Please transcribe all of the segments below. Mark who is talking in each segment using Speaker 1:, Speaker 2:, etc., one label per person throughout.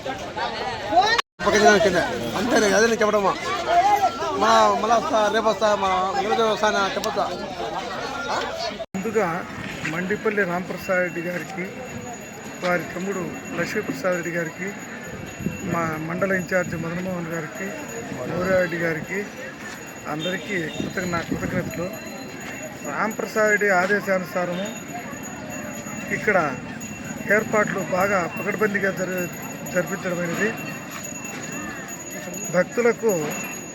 Speaker 1: కింద అదే నేను చెప్పడమా మా మళ్ళా వస్తా రేపు వస్తా మా ఈరోజు వస్తానా చెప్పొద్దా
Speaker 2: ముందుగా మండిపల్లి రాంప్రసాద్ రెడ్డి గారికి వారి తమ్ముడు లక్ష్మీప్రసాద్ రెడ్డి గారికి మా మండల ఇన్ఛార్జి మదన్మోహన్ గారికి గౌరవరెడ్డి గారికి అందరికీ కృతజ్ఞ నా కృతజ్ఞతలు. రాంప్రసాద్ రెడ్డి ఆదేశానుసారము ఇక్కడ ఏర్పాట్లు బాగా పకడ్బందీగా జరిగే జరిపించడమైనది. భక్తులకు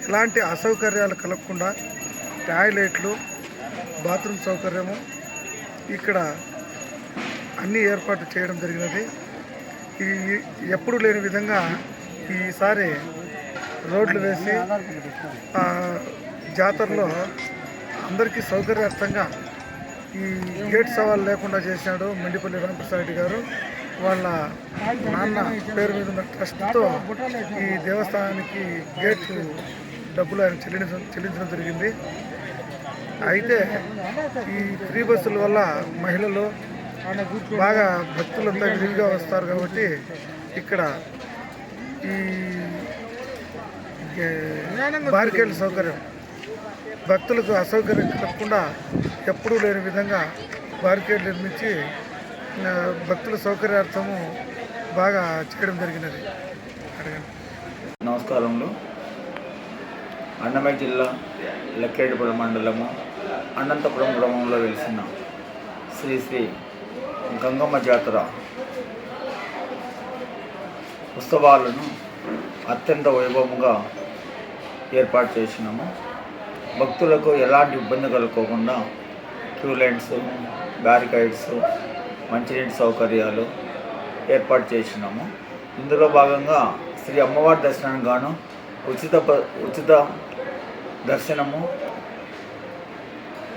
Speaker 2: ఎలాంటి అసౌకర్యాలు కలగకుండా టాయిలెట్లు బాత్రూమ్ సౌకర్యము ఇక్కడ అన్ని ఏర్పాటు చేయడం జరిగినది. ఈ ఎప్పుడు లేని విధంగా ఈసారి రోడ్లు వేసి జాతరలో అందరికీ సౌకర్యార్థంగా ఈ గేట్ సవాల్ లేకుండా చేశాడు మండిపల్లి రామప్రసాద్ రెడ్డి గారు. వాళ్ళ నాన్న పేరు మీద ఉన్న ట్రస్ట్తో ఈ దేవస్థానానికి గేట్ డబ్బులు ఆయన చెల్లించడం చెల్లించడం జరిగింది. అయితే ఈ ఫ్రీ బస్సుల వల్ల మహిళలు బాగా భక్తులంతా విరివిగా వస్తారు కాబట్టి ఇక్కడ ఈ బారికేడ్ సౌకర్యం భక్తులకు అసౌకర్యం కలగకుండా ఎప్పుడూ లేని విధంగా బారికేడ్ నిర్మించి భక్తుల సౌకర్యార్థము బాగా చేయడం జరిగినది. అడగండి.
Speaker 3: నమస్కారములు. అన్నమయ్య జిల్లా లక్కేటిపురం మండలము అనంతపురం గ్రామంలో వెలిసిన శ్రీ శ్రీ గంగమ్మ జాతర ఉత్సవాలను అత్యంత వైభవంగా ఏర్పాటు చేసినాము. భక్తులకు ఎలాంటి ఇబ్బంది కలుగుకోకుండా క్యూ లైన్స్ బ్యారికైడ్స్ మంచినీటి సౌకర్యాలు ఏర్పాటు చేసినాము. ఇందులో భాగంగా శ్రీ అమ్మవారి దర్శనానికి గాను ఉచిత ప- ఉచిత దర్శనము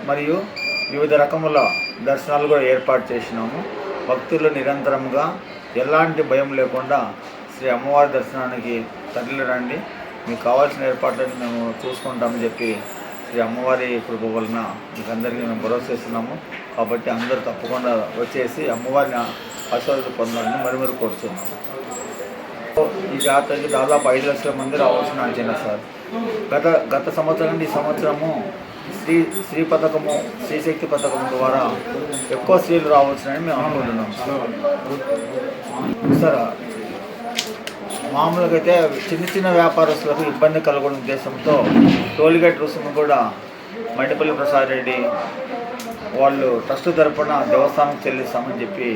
Speaker 3: మరియు వివిధ రకముల దర్శనాలు కూడా ఏర్పాటు చేసినాము. భక్తులు నిరంతరంగా ఎలాంటి భయం లేకుండా శ్రీ అమ్మవారి దర్శనానికి తరలిరండి. మీకు కావాల్సిన ఏర్పాట్లను మేము చూసుకుంటామని చెప్పి శ్రీ అమ్మవారి కృప వలన మీకు అందరికీ మేము భరోసా ఇస్తున్నాము. కాబట్టి అందరూ తప్పకుండా వచ్చేసి అమ్మవారిని ఆశీర్వాదం పొందాలని మరి మరి కోరుతున్నాము ఈ జాతరకి దాదాపు ఐదు లక్షల మంది రావాల్సిన అంచనా సార్. గత గత సంవత్సరం ఈ సంవత్సరము స్త్రీ స్త్రీ పథకము స్త్రీశక్తి పథకం ద్వారా ఎక్కువ స్త్రీలు రావాల్సిన మేము అనుకుంటున్నాం సార్ మామూలుగా అయితే చిన్న చిన్న వ్యాపారస్తులకు ఇబ్బంది కలగడం ఉద్దేశంతో టోల్గేట్ రుసుము కూడా మండిపల్లి ప్రసాద్ రెడ్డి వాళ్ళు ట్రస్ట్ తరపున దేవస్థానం చెల్లిస్తామని చెప్పి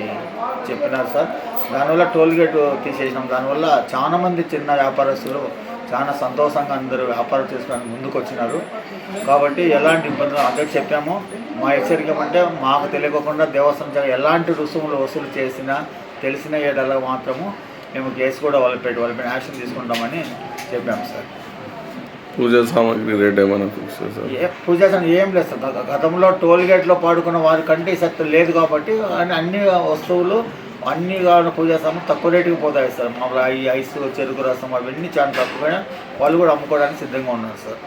Speaker 3: చెప్పినారు సార్. దానివల్ల టోల్గేట్ తీసేసినాం. దానివల్ల చాలామంది చిన్న వ్యాపారస్తులు చాలా సంతోషంగా అందరూ వ్యాపారం చేసుకోవడానికి ముందుకు వచ్చినారు. కాబట్టి ఎలాంటి ఇబ్బందులు అందరికి చెప్పాము. మా హెచ్చరిక అంటే మాకు తెలియకుండా దేవస్థానం ఎలాంటి రుసుములు వసూలు చేసినా తెలిసిన ఏడల మాత్రము మేము కేసు కూడా వాళ్ళ పెట్టి వాళ్ళ పైన యాక్షన్ తీసుకుంటామని చెప్పాము సార్.
Speaker 4: పూజా సామాగ్రి రేట్ ఏమైనా ఫిక్స్
Speaker 3: ఏ పూజ అసలు ఏం లేదు సార్. గత- గతంలో టోల్ గేట్లో పాడుకున్న వారి కంటే ఈసారి లేదు కాబట్టి అన్ని- అన్ని వస్తువులు అన్ని కావాలన్న పూజా సామాన్ తక్కువ రేటుకి పోతాయి సార్. మామూలుగా ఈ ఐస్ చెరుకు రసం అవన్నీ చాలా తక్కువ వాళ్ళు కూడా అమ్ముకోవడానికి సిద్ధంగా ఉన్నారు సార్.